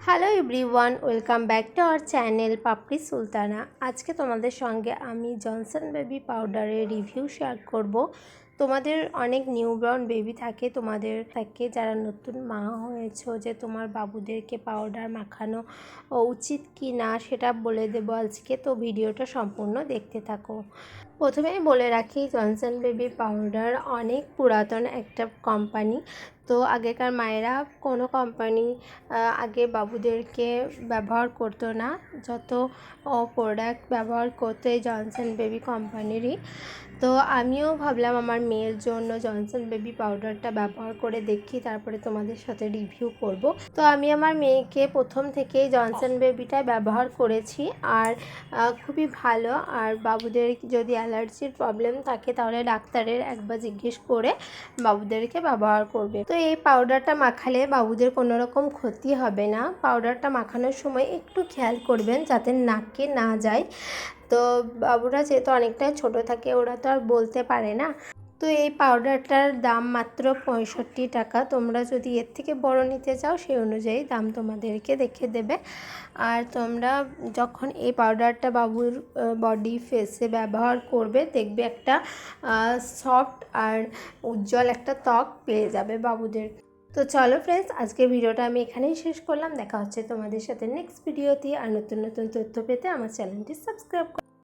Hello everyone welcome back to our channel Papri Sultana আজকে তোমাদের সঙ্গে আমি জনসন বেবি পাউডারের রিভিউ শেয়ার করব। তোমাদের অনেক নিউবর্ন বেবি থাকে, তোমাদের থাকে যারা নতুন মা হয়েছো, যে তোমার বাবুদেরকে পাউডার মাখানো উচিত কি না সেটা বলে দেবো। আজকে তো ভিডিওটা সম্পূর্ণ দেখতে থাকো। প্রথমেই বলে রাখি জনসন বেবি পাউডার অনেক পুরাতন একটা কোম্পানি তো আগেকার মায়েরা কোনো কোম্পানি আগে বাবুদেরকে ব্যবহার করতো না। যত প্রোডাক্ট ব্যবহার করতো এই জনসন বেবি কোম্পানিরই তো আমিও ভাবলাম আমার মেয়ের জন্য জনসন বেবি পাউডারটা ব্যবহার করে দেখি, তারপরে তোমাদের সাথে রিভিউ করব। তো আমি আমার মেয়েকে প্রথম থেকেই জনসন বেবিটা ব্যবহার করেছি। আর খুবই ভালো। আর বাবুদের যদি অ্যালার্জির প্রবলেম থাকে, তাহলে ডাক্তারের একবার জিজ্ঞেস করে বাবুদেরকে ব্যবহার করবে। তো এই পাউডারটা মাখালে বাবুদের কোনো রকম ক্ষতি হবে না। পাউডারটা মাখানোর সময় একটু খেয়াল করবেন যাতে নাকে না যায়। তো বাবুরা যেহেতু অনেকটাই ছোট থাকে, ওরা তো আর বলতে পারে না। তো এই পাউডারটার দাম মাত্র পঁয়ষট্টি টাকা। তোমরা যদি এর থেকে বড় নিতে চাও, সেই অনুযায়ী দাম তোমাদেরকে দেখে দেবে। আর তোমরা যখন এই পাউডারটা বাবুর বডি ফেসে ব্যবহার করবে, দেখবে একটা সফট আর উজ্জ্বল একটা ত্বক পেয়ে যাবে বাবুদের। তো চলো ফ্রেন্ডস আজকে ভিডিওটা আমি এখানেই শেষ করলাম। দেখা হচ্ছে তোমাদের সাথে নেক্সট ভিডিওতে আর নতুন নতুন তথ্য পেতে আমার চ্যানেলটি সাবস্ক্রাইব